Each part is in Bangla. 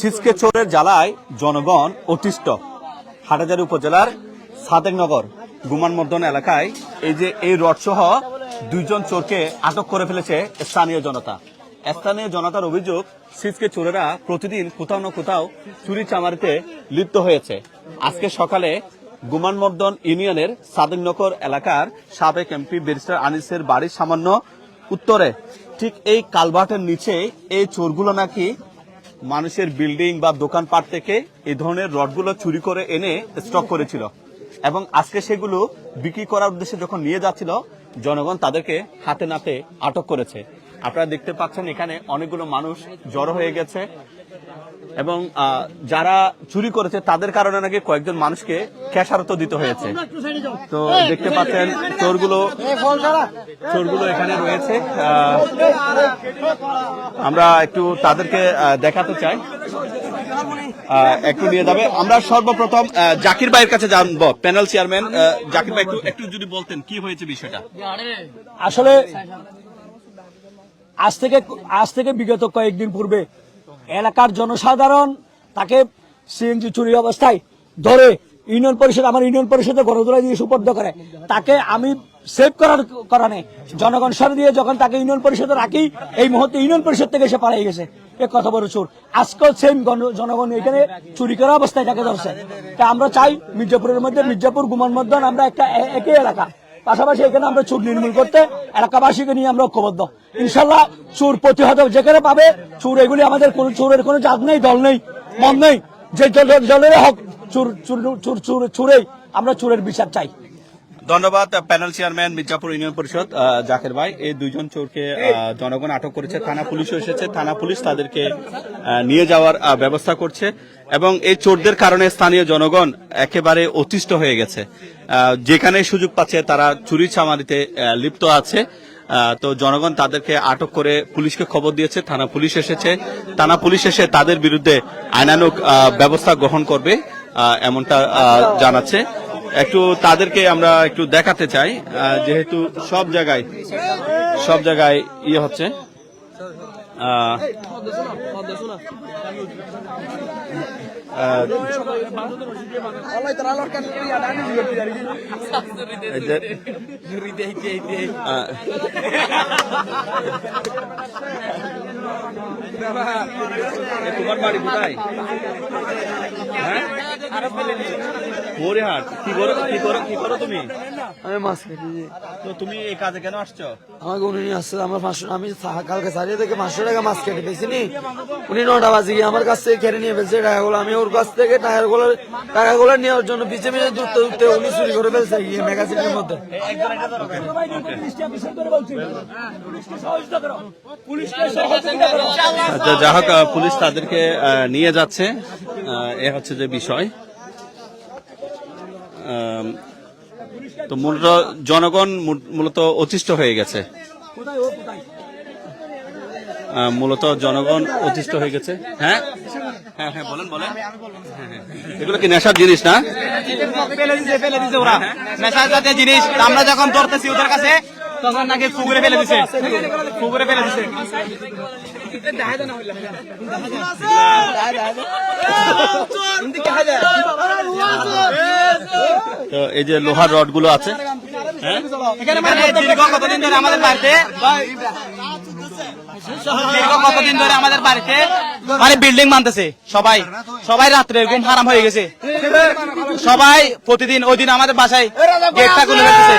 ছিচকে চোরের জ্বালায় জনগণ অতিষ্ঠ। হাটাজারি উপজেলার সাদেকনগর গুমানমর্দন এলাকায় এই যে এই রড সহ দুইজন চোরকে আটক করে ফেলেছে স্থানীয় জনতা। স্থানীয় জনতার অভিযোগ সিসকে চোরেরা প্রতিদিন কোথাও না কোথাও চুরি চামারিতে লিপ্ত হয়েছে। আজকে সকালে গুমানমর্দন ইউনিয়নের সাদেকনগর এলাকার সাবেক এমপি ব্যারিস্টার আনিসের বাড়ির সামান্য উত্তরে। ঠিক এই কালভার্টের নিচে এই চোরগুলো নাকি মানুষের বিল্ডিং বা দোকানপাট থেকে এই ধরনের রডগুলো চুরি করে এনে স্টক করেছিল। এবং আজকে সেগুলো বিক্রি করার উদ্দেশ্যে যখন নিয়ে যাচ্ছিল, জনগণ তাদেরকে হাতে নাতে আটক করেছে। আপনারা দেখতে পাচ্ছেন এখানে অনেকগুলো মানুষ জড়ো হয়ে গেছে। এবং আহ, যারা চুরি করেছে তাদের কারণে নাকি কয়েকজন মানুষকে ক্যাশারত দিতে হয়েছে। তো দেখতে পাচ্ছেন চোরগুলো চোরগুলো এখানে রয়েছে। আমরা একটু তাদেরকে আহ, দেখাতে চাই। আহ, একটু নিয়ে যাবে। আমরা সর্বপ্রথম আহ, জাকির ভাইয়ের কাছে জানব। প্যানেল চেয়ারম্যান জাকির ভাই একটু একটু যদি বলতেন কি হয়েছে বিষয়টা? আসলে আজ থেকে আজ থেকে বিগত কয়েকদিন পূর্বে এলাকার জনসাধারণ তাকে সিএনজি চুরি অবস্থায় ধরে ইউনিয়ন পরিষদ, আমার ইউনিয়ন পরিষদে গণদোলা দিয়ে সুপর্দ করে। তাকে আমি সেভ করার কারণে জনগণ সরে দিয়ে যখন তাকে ইউনিয়ন পরিষদে রাখি, এই মুহূর্তে ইউনিয়ন পরিষদ থেকে সে পালিয়ে গেছে। এ কত বড় চোর। আজকাল সেম জনগণ এখানে চুরি করা অবস্থায় তাকে ধরছে। তা আমরা চাই মির্জাপুরের মধ্যে, মির্জাপুর গুমান মধ্যন আমরা একটা একই এলাকা। পাশাপাশি এখানে আমরা চোর নির্মূল করতে এলাকাবাসীকে নিয়ে আমরা ঐক্যবদ্ধ। ইনশাল্লাহ চোর প্রতিহত যেখানে পাবে, চোর এগুলি আমাদের কোন চোরের কোনো জাত নেই, দল নেই, মন নেই। যে দল- দলের হক, চোর চোর চোর চোর, চোরেই আমরা চোরের বিচার চাই। ধন্যবাদ, প্যানেল চেয়ারম্যান মির্জাপুর ইউনিয়ন পরিষদ জাকের ভাই। এই দুইজন চোরকে জনগণ আটক করেছে, থানা পুলিশও এসেছে। থানা পুলিশ তাদেরকে নিয়ে যাওয়ার ব্যবস্থা করছে। এবং এই চোরদের কারণে স্থানীয় জনগণ একেবারে অতিষ্ঠ হয়ে গেছে। যেখানে সুযোগ পাচ্ছে তারা চুরি চামারিতে আহ, লিপ্ত আছে। তো জনগণ তাদেরকে আটক করে পুলিশকে খবর দিয়েছে। থানা পুলিশ এসেছে। থানা পুলিশ এসে তাদের বিরুদ্ধে আইনানুক ব্যবস্থা গ্রহণ করবে এমনটা জানাচ্ছে। একটু তাদেরকে আমরা একটু দেখাতে চাই। যেহেতু সব জায়গায় সব জায়গায় ইয়ে হচ্ছে। আহ, তুমি মাছ তো তুমি এই কাজে কেন আসছো? আমাকে উনি আসছে, আমার পাঁচশো আমি কালকে সারিয়ে থেকে পাঁচশো টাকা মাছ কেটে পেয়েছি উনি নটা বাজে গিয়ে আমার কাছ থেকে কেড়ে নিয়ে ফেলছে টাকাগুলো আমি ওর কাছ থেকে টাকাগুলো টাকাগুলো নেওয়ার জন্য পিছিয়ে পিছিয়ে দূরতে দূরতে উনি চুরি করে ফেলছে গিয়ে মেগাসিটির মধ্যে। আচ্ছা, যা হোক আহ, পুলিশ তাদেরকে নিয়ে যাচ্ছে। এ হচ্ছে যে বিষয়। তো মূলত জনগণ মূলত অতিষ্ঠ হয়ে গেছে। আহ, মূলত জনগণ অতিষ্ঠ হয়ে গেছে। হ্যাঁ? হ্যাঁ হ্যাঁ বলেন বলেন। এগুলো কি নেশার জিনিস না? ফেলে দিছে ওরা। নেশার জাতীয় জিনিস। আমরা যখন ধরতেছি ওদের কাছে তখন নাকি পুকুরে ফেলে দিছে। পুকুরে ফেলে দিছে। তো এই যে লোহার রডগুলো আছে। হ্যাঁ? মানে কতদিন ধরে আমাদের বাড়িতে? দীর্ঘ কতদিন ধরে আমাদের বাড়িতে মানে বিল্ডিং বানতেছে? সবাই সবাই রাত্রে ঘুম হারাম হয়ে গেছে। সবাই প্রতিদিন ওই দিন আমাদের বাসায় গেটটা খুলে রেখেছে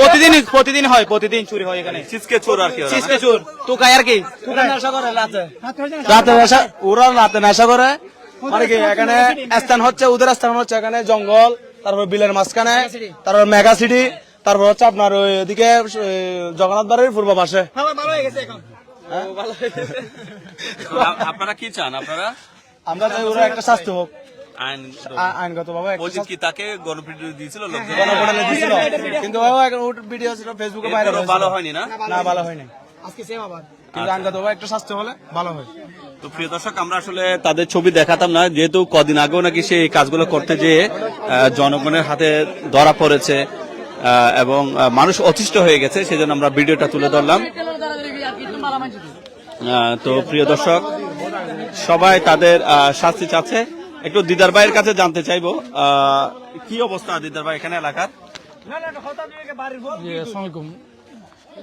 প্রতিদিন প্রতিদিন হয় প্রতিদিন চুরি হয় এখানে। চোর আর কি চোর। আর কি? রাতে নেশা ওরা রাতে নেশা করে। মানে কি এখানে স্থান হচ্ছে ওদের স্থান হচ্ছে এখানে জঙ্গল তারপর বিলের মাঝখানে তারপর মেগা সিটি তারপর হচ্ছে আপনার ওই এদিকে জগন্নাথ বাড়ির পূর্ব পাশে। আপনারা কি চান আপনারা? আমরা চাই ওরা একটা শাস্তি হোক আইন আ- আইনগত ভাবে একটা বলছি কি তাকে গণপিটুনি দিয়েছিল লোকজন গণপড়ালে দিছিল কিন্তু ও একটা ওর ভিডিও ফেসবুকে ভালো হয়নি না? না ভালো হয়নি। কিন্তু আইনগত ভাবে একটা শাস্তি হলে ভালো হয়। তো প্রিয় দর্শক আমরা আসলে তাদের ছবি দেখাতাম না যেহেতু কদিন আগেও নাকি সে এই কাজগুলো করতে যেয়ে জনগণের হাতে ধরা পড়েছে। এবং মানুষ অতিষ্ঠ হয়ে গেছে সেজন্য আমরা ভিডিওটা তুলে ধরলাম। তো প্রিয় দর্শক সবাই তাদের শাস্তি চাচ্ছে। একটু দিদার ভাইয়ের কাছে জানতে চাইব কি অবস্থা দিদার ভাই এখানে এলাকার।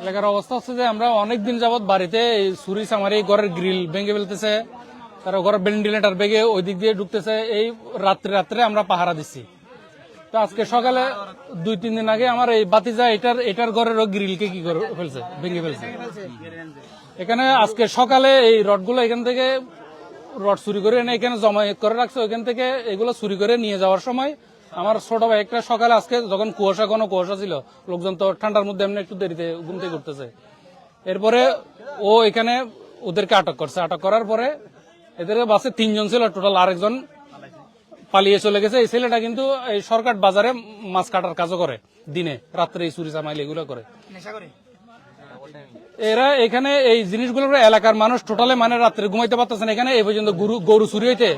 এলাকার অবস্থা হচ্ছে যে আমরা অনেক দিন যাবত বাড়িতে এই ছুরি চামারি ঘরের গ্রিল ভেঙে ফেলতেছে তারা ঘরের ভেন্টিলেটার বেগে ওই দিক দিয়ে ঢুকতেছে। এই রাত্রে রাত্রে আমরা পাহারা দিচ্ছি। তো আজকে সকালে দুই, তিন দিন আগে আমার এই বাতিজা এটার এটার ঘরেরও গ্রিলকে কি করে ফেলছে, ভেঙে ফেলছে। এখানে আজকে সকালে এই রডগুলো এখান থেকে রড চুরি করে এনে এখানে জমা করে রাখছে। ওইখান থেকে এগুলো চুরি করে নিয়ে যাওয়ার সময় আমার ছোট ভাই একটা সকালে আজকে যখন কুয়াশা কোনো কুয়াশা ছিল, লোকজন তো ঠান্ডার মধ্যে এমনি একটু দেরিতে ঘুম থেকে উঠতেছে। এরপরে ও এখানে ওদেরকে আটক করছে। আটক করার পরে এদের বাসে তিনজন ছিল, টোটাল আরেকজন পালিয়ে চলে গেছে। এই ছেলেটা কিন্তু এই সরকার বাজারে মাছ কাটার কাজও করে দিনে রাত্রে এই চুরি চামাইল এগুলো করে। এরা এখানে এই জিনিসগুলো এলাকার মানুষ টোটালে মানে রাত্রে ঘুমাইতে পারতেছে না। এখানে এই পর্যন্ত গরু গরু চুরি হইতে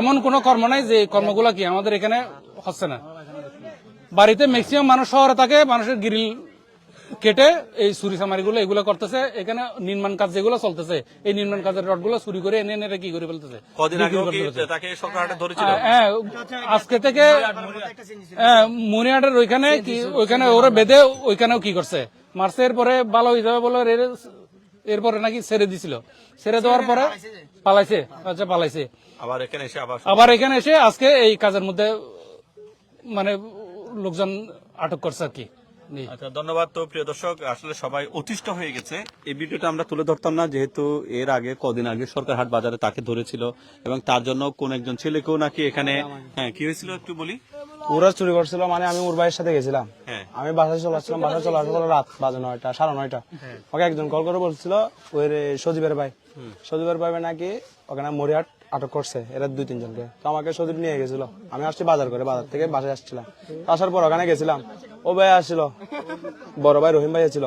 এমন কোন কর্ম নাই যে এই কর্মগুলো কি আমাদের এখানে হচ্ছে না। বাড়িতে ম্যাক্সিমাম মানুষ শহরে থাকে মানুষের গ্রিল কেটে এই চুরি সামারিগুলো এগুলো করতেছে এখানে নির্মাণ কাজ যেগুলো চলতেছে এই নির্মাণ কাজের রডগুলো চুরি করে এনে এনে কি করে ফেলতেছে? কদিন বিক্রি আগে করতেছে। তাকে সরকারহাটে ধরেছিল? হ্যাঁ আজকে থেকে হ্যাঁ, মুনিয়াটের ওইখানে ওইখানে ওরা বেঁধে ওইখানেও কি করছে? মারছে এরপরে ভালো হয়ে যাবে বলে এরপরে নাকি ছেড়ে দিছিল। ছেড়ে দেওয়ার পরে পালাইছে আচ্ছা পালাইছে। আবার এখানে এসে আবার এখানে এসে আজকে এই কাজের মধ্যে মানে লোকজন আটক করছে আর কি। আচ্ছা ধন্যবাদ তো প্রিয় দর্শক। আসলে সবাই অতিষ্ঠ হয়ে গেছে। এই ভিডিওটা আমরা তুলে ধরতাম না যেহেতু এর আগে কদিন আগে সরকার হাট বাজারে তাকে ধরেছিল এবং তার জন্য কোন একজন ছেলেকেও নাকি এখানে হ্যাঁ কি হয়েছিল একটু বলি? ওরা চুরি করছিল মানে আমি ওর ভাইয়ের সাথে গেছিলাম। হ্যাঁ। আমি বাসায় চলে আসছিলাম বাসায় চলে আসার পরে রাত বাজে নয়টা সাড়ে নয়টা। ওকে একজন কল করে বলছিল ওই সজীবের ভাই। সজীবের ভাই নাকি ওখানে মরিহাট আটক করছে এরা দুই তিনজনকে। তো আমাকে সজীব নিয়ে গেছিল। আমি আসছি বাজার করে বাজার থেকে বাসায় আসছিলাম। আসার পর ওখানে গেছিলাম। ও ভাই আসছিল। বড় ভাই রহিম ভাই ছিল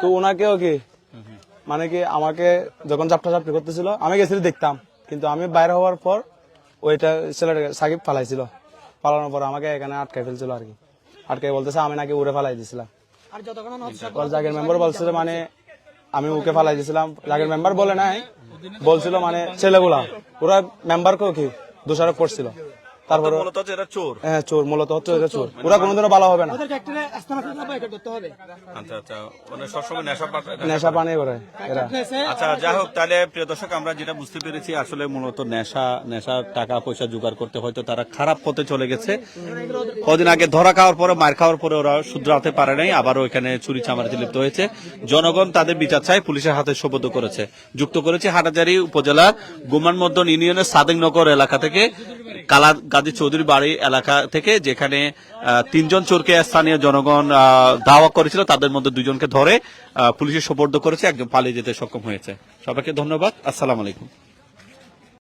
তো ওনাকেও কি মানে কি আমাকে যখন চাপটা চাপটি করতেছিল আমি গেছিলি দেখতাম। কিন্তু আমি বাইরে হওয়ার পর ওইটা ছেলেটা সাকিব ফালাইছিল। ফালানোর পর আমাকে এখানে আটকে ফেলছিল আর কি। আটকে বলতেছে আমি নাকি উড়ে ফেলাই দিছিলাম। জাগের মেম্বার বলছিল মানে আমি ওকে ফেলাই দিছিলাম। জাগের মেম্বার বলে নাই বলছিল মানে ছেলেগুলা ওরা মেম্বারকেও কি? দোষারোপ করছিল। তারপরে মূলত যে এরা চোর। হ্যাঁ চোর মূলত হচ্ছে ওরা চোর। ওরা কোনোদিনও ভালো হবে না। আচ্ছা আচ্ছা মানে সবসময় নেশা পাতা নেশা পানি। করে এরা। আচ্ছা যাই হোক তাহলে প্রিয় দর্শক আমরা যেটা বুঝতে পেরেছি আসলে মূলত নেশা নেশার টাকা পয়সা জোগাড় করতে হয়তো তারা খারাপ পথে চলে গেছে। কদিন আগে ধরা খাওয়ার পরে মার খাওয়ার পরে ওরা শুধরাতে পারে নাই আবারও এখানে চুরি চামারিতে লিপ্ত হয়েছে। জনগণ তাদের বিচার চাই পুলিশের হাতে সোপর্দ করেছে। যুক্ত করেছে হাটাজারি উপজেলার গুমান মদন ইউনিয়নের সাদেকনগর এলাকা থেকে কালা গাজী চৌধুরী বাড়ি এলাকা থেকে যেখানে তিনজন চোরকে স্থানীয় জনগণ দাওয়া করেছিল তাদের মধ্যে দুজনকে ধরে আহ, পুলিশের সোপর্দ করেছে একজন পালিয়ে যেতে সক্ষম হয়েছে। সবাইকে ধন্যবাদ। আসসালাম আলাইকুম।